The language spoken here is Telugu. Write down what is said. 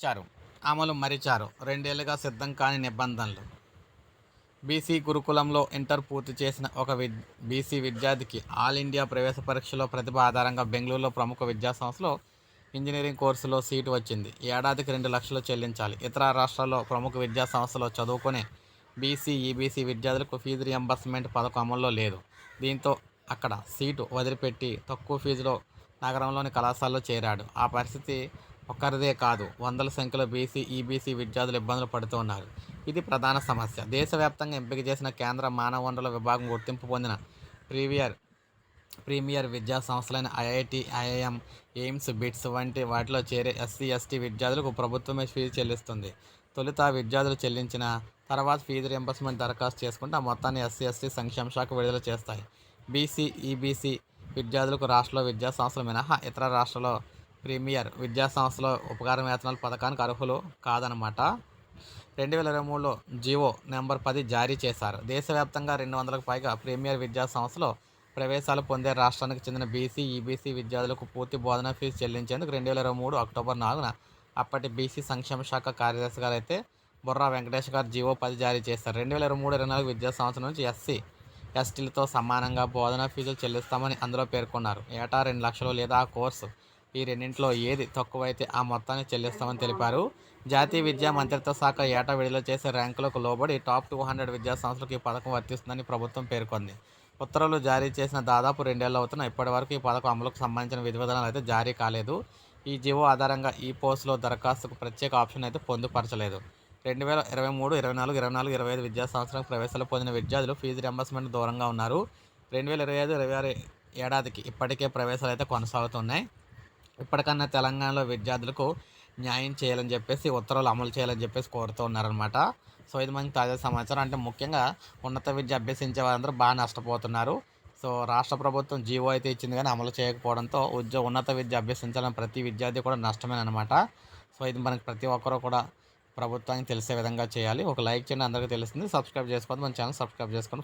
ఇచ్చారు అమలు మరిచారు రెండేళ్ళుగా సిద్ధం కాని నిబంధనలు. బీసీ గురుకులంలో ఇంటర్ పూర్తి చేసిన ఒక విద్ బీసీ విద్యార్థికి ఆల్ ఇండియా ప్రవేశ పరీక్షలో ప్రతిభ ఆధారంగా బెంగళూరులో ప్రముఖ విద్యాసంస్థలో ఇంజనీరింగ్ కోర్సులో సీటు వచ్చింది. ఏడాదికి రెండు లక్షలు చెల్లించాలి. ఇతర రాష్ట్రాల్లో ప్రముఖ విద్యాసంస్థలో చదువుకునే బీసీ ఈబీసీ విద్యార్థులకు ఫీజు రియంబర్స్మెంట్ పథకం అమల్లో లేదు. దీంతో అక్కడ సీటు వదిలిపెట్టి తక్కువ ఫీజులో నగరంలోని కళాశాలలో చేరాడు. ఆ పరిస్థితి ఒక్కరిదే కాదు వందల సంఖ్యలో బీసీ ఈబీసీ విద్యార్థులు ఇబ్బందులు పడుతున్నారు ఇది ప్రధాన సమస్య. దేశవ్యాప్తంగా ఎంపిక చేసిన కేంద్ర మానవ వనరుల విభాగం గుర్తింపు పొందిన ప్రీవియర్ ప్రీమియర్ విద్యా సంస్థలైన ఐఐటి ఐఐఎం ఎయిమ్స్ బిట్స్ వంటి వాటిలో చేరే ఎస్సీ ఎస్టీ విద్యార్థులకు ప్రభుత్వమే ఫీజు చెల్లిస్తుంది. తొలుత విద్యార్థులు చెల్లించిన తర్వాత ఫీజు రింబర్స్మెంట్ దరఖాస్తు చేసుకుంటే ఆ మొత్తాన్ని ఎస్సీ ఎస్టీ సంక్షేమ శాఖ విడుదల చేస్తాయి. బీసీ ఈబీసీ విద్యార్థులకు రాష్ట్రంలో విద్యా సంస్థలు మినహా ఇతర రాష్ట్రాల్లో ప్రీమియర్ విద్యా సంస్థలో ఉపకార వేతనాల పథకానికి అర్హులు కాదనమాట రెండు వేల ఇరవై మూడులో జివో నెంబర్ పది జారీ చేశారు. దేశవ్యాప్తంగా రెండు వందలకు పైగా ప్రీమియర్ విద్యా సంస్థలో ప్రవేశాలు పొందే రాష్ట్రానికి చెందిన బీసీ ఈబీసీ విద్యార్థులకు పూర్తి బోధనా ఫీజు చెల్లించేందుకు రెండు వేల ఇరవై మూడు అక్టోబర్ నాలుగున అప్పటి బీసీ సంక్షేమ శాఖ కార్యదర్శి గారు అయితే బుర్రా వెంకటేష్ గారు జీవో పది జారీ చేశారు. రెండు వేల ఇరవై మూడు ఇరవై నాలుగు విద్యా సంవత్సరం నుంచి ఎస్సీ ఎస్టీలతో సమానంగా బోధనా ఫీజులు చెల్లిస్తామని అందులో పేర్కొన్నారు. ఏటా రెండు లక్షలు లేదా ఆ కోర్సు ఈ రెండింటిలో ఏది తక్కువైతే ఆ మొత్తాన్ని చెల్లిస్తామని తెలిపారు. జాతీయ విద్యా మంత్రిత్వ శాఖ ఏటా విడుదల చేసే ర్యాంకులకు లోబడి టాప్ టూ హండ్రెడ్ విద్యా సంస్థలకు ఈ పథకం వర్తిస్తుందని ప్రభుత్వం పేర్కొంది. ఉత్తర్వులు జారీ చేసిన దాదాపు రెండేళ్ళు అవుతున్న ఇప్పటివరకు ఈ పథకం అమలుకు సంబంధించిన విధివిధానాలు అయితే జారీ కాలేదు. ఈ జీవో ఆధారంగా ఈ పోస్టులో దరఖాస్తుకు ప్రత్యేక ఆప్షన్ అయితే పొందుపరచలేదు. రెండు వేల ఇరవై మూడు ఇరవై నాలుగు ఇరవై నాలుగు ఇరవై ఐదు విద్యా సంవత్సరం ప్రవేశాలు పొందిన విద్యార్థులు ఫీజు రింబర్స్మెంట్ దూరంగా ఉన్నారు. రెండు వేల ఇరవై ఐదు ఇరవై ఆరు ఏడాదికి ఇప్పటికే ప్రవేశాలు అయితే కొనసాగుతున్నాయి. ఇప్పటికన్నా తెలంగాణలో విద్యార్థులకు న్యాయం చేయాలని చెప్పేసి ఉత్తర్వులు అమలు చేయాలని చెప్పేసి కోరుతూ ఉన్నారనమాట సో ఇది మనకి తాజా సమాచారం. అంటే ముఖ్యంగా ఉన్నత విద్య అభ్యసించే వారందరూ బాగా నష్టపోతున్నారు. సో రాష్ట్ర ప్రభుత్వం జీవో అయితే ఇచ్చింది కానీ అమలు చేయకపోవడంతో ఉద్యోగ ఉన్నత విద్య అభ్యసించాలని ప్రతి విద్యార్థి కూడా నష్టమేనమాట సో ఇది మనకి ప్రతి ఒక్కరూ కూడా ప్రభుత్వానికి తెలిసే విధంగా చేయాలి. ఒక లైక్ చేయండి అందరికీ తెలుస్తుంది. సబ్స్క్రైబ్ చేసుకోండి మన ఛానల్ సబ్స్క్రైబ్ చేసుకొని